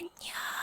你好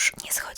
уж не сходить.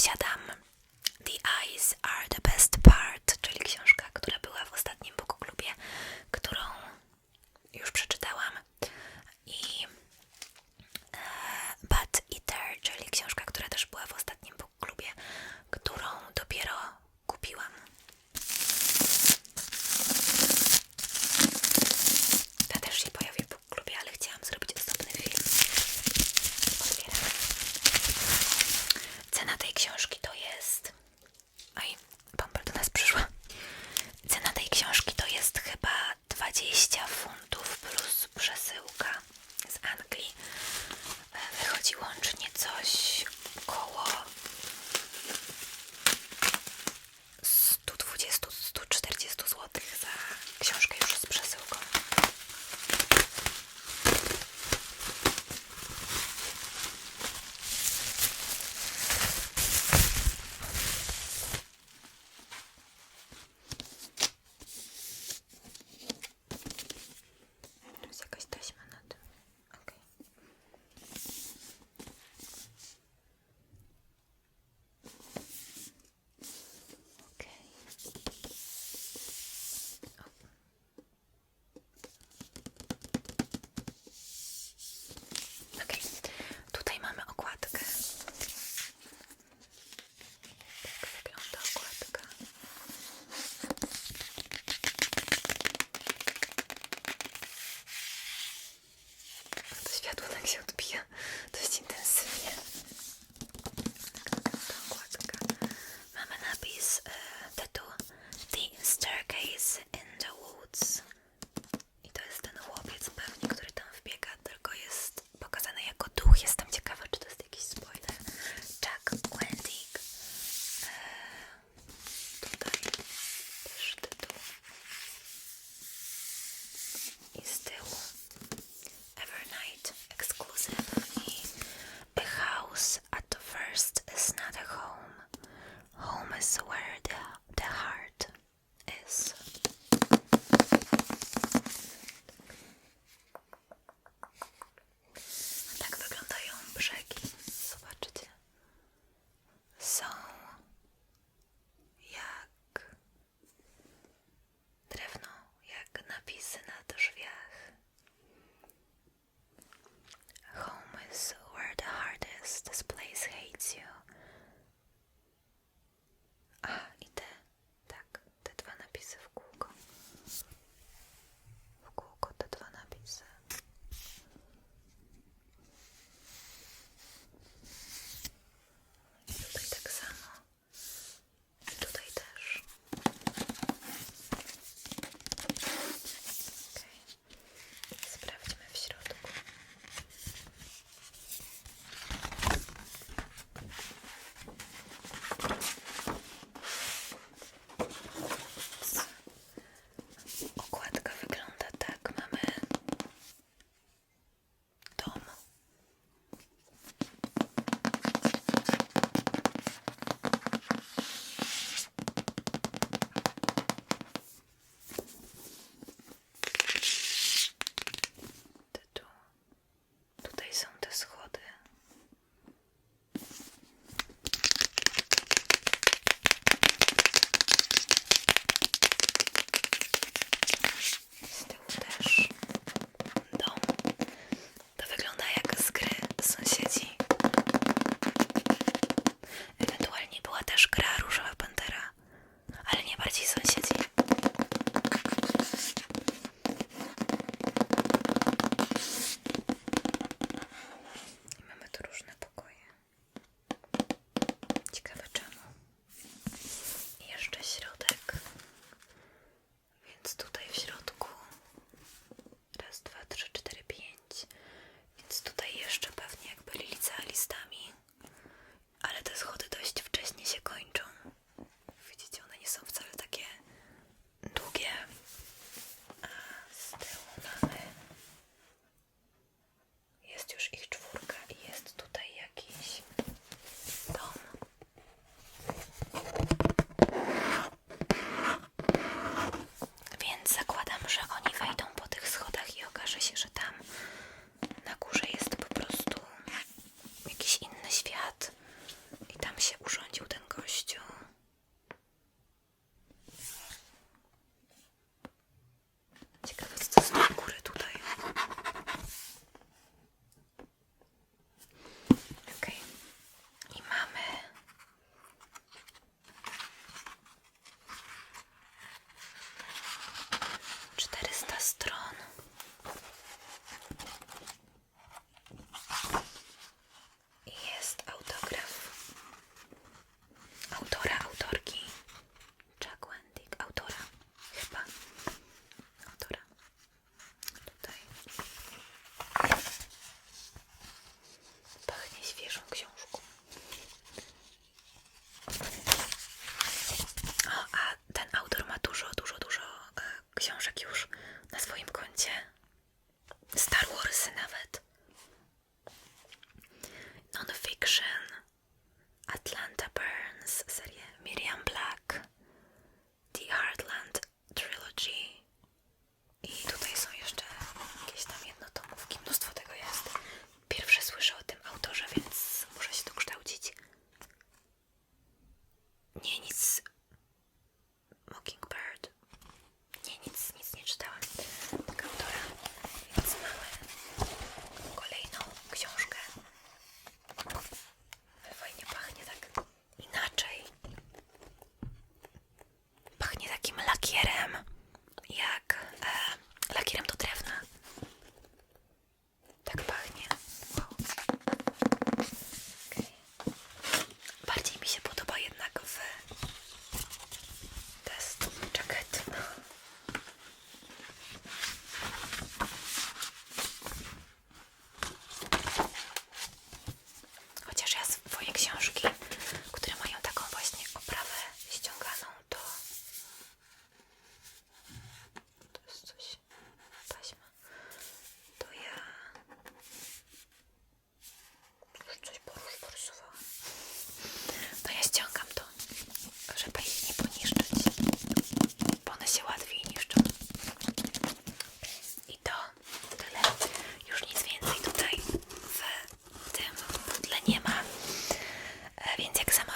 Руся, да. Ксюшки. autora, autorki. Jack Wendig, autora chyba. Autora. Tutaj. Pachnie świeżą książką. O, a ten autor ma dużo, dużo, dużo e, książek już na swoim koncie. Star Warsy nawet. Non-fiction, Atlantis przez serię Miriam Black. więc jak sama